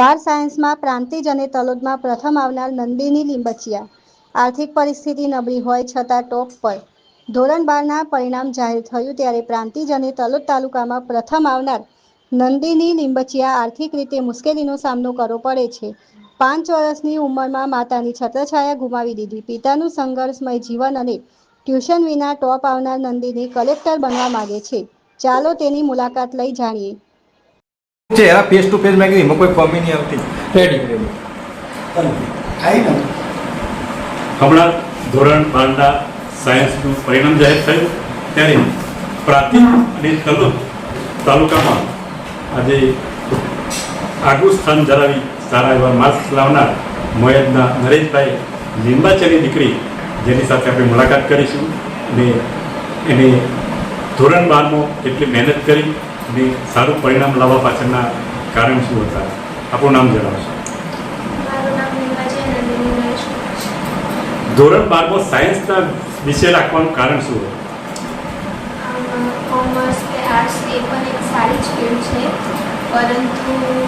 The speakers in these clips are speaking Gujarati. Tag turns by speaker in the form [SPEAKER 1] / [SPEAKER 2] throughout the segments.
[SPEAKER 1] બાર સાયન્સમાં પ્રાંતિજ અને તલોદમાં પ્રથમ આવનાર નંદિની લીંબચિયા. આર્થિક પરિસ્થિતિ નબળી હોય છતાં ટોપ પર. ધોરણ બારના પરિણામ જાહેર થયું ત્યારે પ્રાંતિજ અને તલોદ તાલુકામાં પ્રથમ આવનાર નંદિની લીંબચિયા આર્થિક રીતે મુશ્કેલીનો સામનો કરવો પડે છે. પાંચ વર્ષની ઉંમરમાં માતાની છત્રછાયા ગુમાવી દીધી. પિતાનું સંઘર્ષમય જીવન અને ટ્યુશન વિના ટોપ આવનાર નંદિની કલેક્ટર બનવા માગે છે. ચાલો તેની મુલાકાત લઈ જાણીએ.
[SPEAKER 2] છે એના ફેસ ટુ ફેસ મેં એમાં કોઈ કમી નહીં આવતી.
[SPEAKER 3] રેડી રેડી
[SPEAKER 4] આવી ને?
[SPEAKER 3] હમણાં ધોરણ બારના સાયન્સનું પરિણામ જાહેર થયું. ત્યારે પ્રાથમિક અને તલોદ તાલુકામાં આજે આગવું સ્થાન ધરાવી સારા એવા માર્ક્સ લાવનાર મોયદના નરેશભાઈ લીંબાચરની દીકરી જેની સાથે આપણે મુલાકાત કરીશું. અને એને ધોરણ બારમાં કેટલી મહેનત કરી અને સારું પરિણામ લાવવા પાછળના કારણ શું હતા? આપણું નામ જણાવશો. ધોરણ બારમાં સાયન્સના વિષય રાખવાનું કારણ શું
[SPEAKER 5] કોમર્સ કે આર્ટ્સ એ પણ એક સારી જ ફિલ્ડ છે. પરંતુ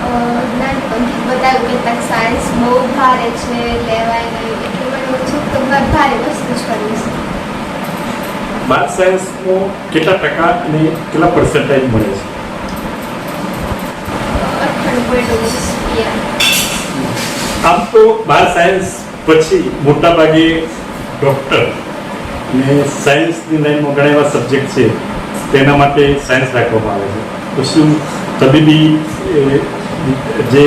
[SPEAKER 5] અ, નાનપણથી બતાવ્યું કે સાયન્સ બહુ ભારે છે લેવાય નહીં એટલે મને એવું થયું ભારે વસ્તુ જ કરવી છે.
[SPEAKER 3] બાર સાયન્સનો કેટલા ટકા અને કેટલા પર્સન્ટેજ મળે છે? આમ તો બાર સાયન્સ પછી મોટાભાગે ડૉક્ટર ને સાયન્સની લાઈનમાં ઘણા એવા સબ્જેક્ટ છે, તેના માટે સાયન્સ રાખવામાં આવે છે. તો શું તબીબી જે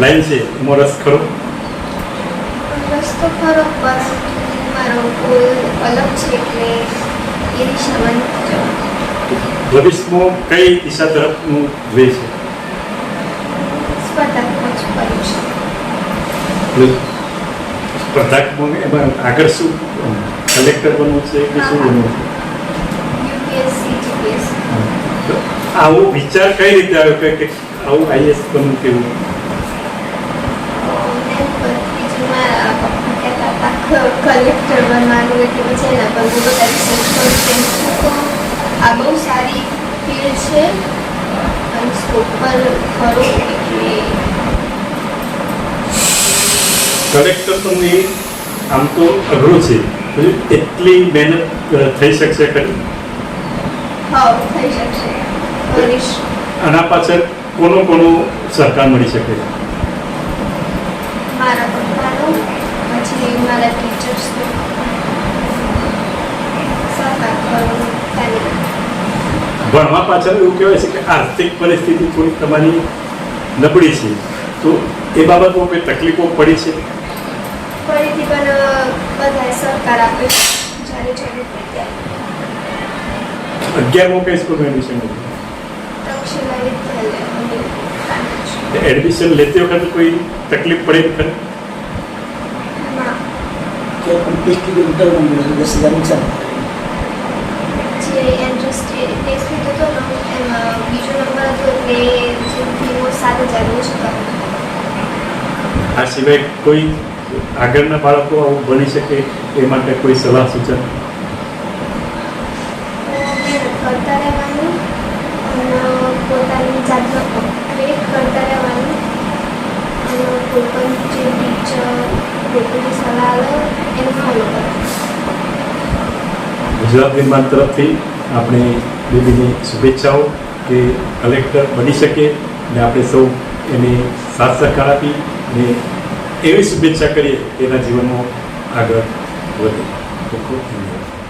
[SPEAKER 3] લાઈન છે, એમાં રસ ખરો?
[SPEAKER 5] રસ્તો ખરો પરંતુ ગોલ અલગ છે એટલે એ દિશામાં
[SPEAKER 3] ભવિષ્યમાં કઈ દિશા તરફનું વે છે?
[SPEAKER 5] સ્પર્ધાત્મક પરીક્ષા.
[SPEAKER 3] સ્પર્ધાત્મક એમાં આગળ શું કલેક્ટર બનવું છે કે શું બનવું છે આવો વિચાર કઈ રીતે આવ્યો? કે આવું આઈએસ બનવું કેવું?
[SPEAKER 5] કલેક્ટર બનવાનું એટલે પછી એના પર હું બધા રિસર્ચ કરું તેમ આ બહુ સારી ફિલ્ડ છે. અને સ્કોપ પર ખરો
[SPEAKER 3] કલેક્ટર તો એ આમ તો અઘરું છે એટલી મહેનત થઈ શકશે ખરી?
[SPEAKER 5] હા થઈ શકશે.
[SPEAKER 3] આના પાછળ કોનો કોનો સહકાર મળી શકે
[SPEAKER 5] મારા પપ્પાનો પછી મારા ટીચર્સનો સહકાર ખરો family.
[SPEAKER 3] ભણવા પાછળ એવું કહેવાય છે કે આર્થિક પરિસ્થિતિ થોડી તમારી નબળી છે. તો એ બાબતમાં કોઈ તકલીફો પડી છે?
[SPEAKER 5] ફરીથી પણ બધાએ સહકાર આપે જ્યારે જરૂર પડે ત્યારે.
[SPEAKER 3] કઈ સ્કૂલમાં એડમિશન. એડમિશન લેતી વખતે કોઈ તકલીફ પડે ખરી?
[SPEAKER 4] 10 કિલોમીટર મંદિર દસ હજાર નુકસાન
[SPEAKER 3] આ સિવાય કોઈ આગળના બાળકો આવું બની શકે એ માટે કોઈ સલાહ સૂચન?
[SPEAKER 5] પોતાની જાતનો અપગ્રેડ કરતા રહેવાનું કોઈ પણ જે ટીચર પણ સલાહ
[SPEAKER 3] ગુજરાત નિર્માણ તરફથી આપણે દીદીની શુભેચ્છાઓ કે કલેક્ટર બની શકે અને આપણે સૌ એને સાથ સહકાર આપી અને એવી શુભેચ્છા કરીએ તેના જીવનમાં આગળ વધે. ખૂબ ખૂબ ધન્યવાદ.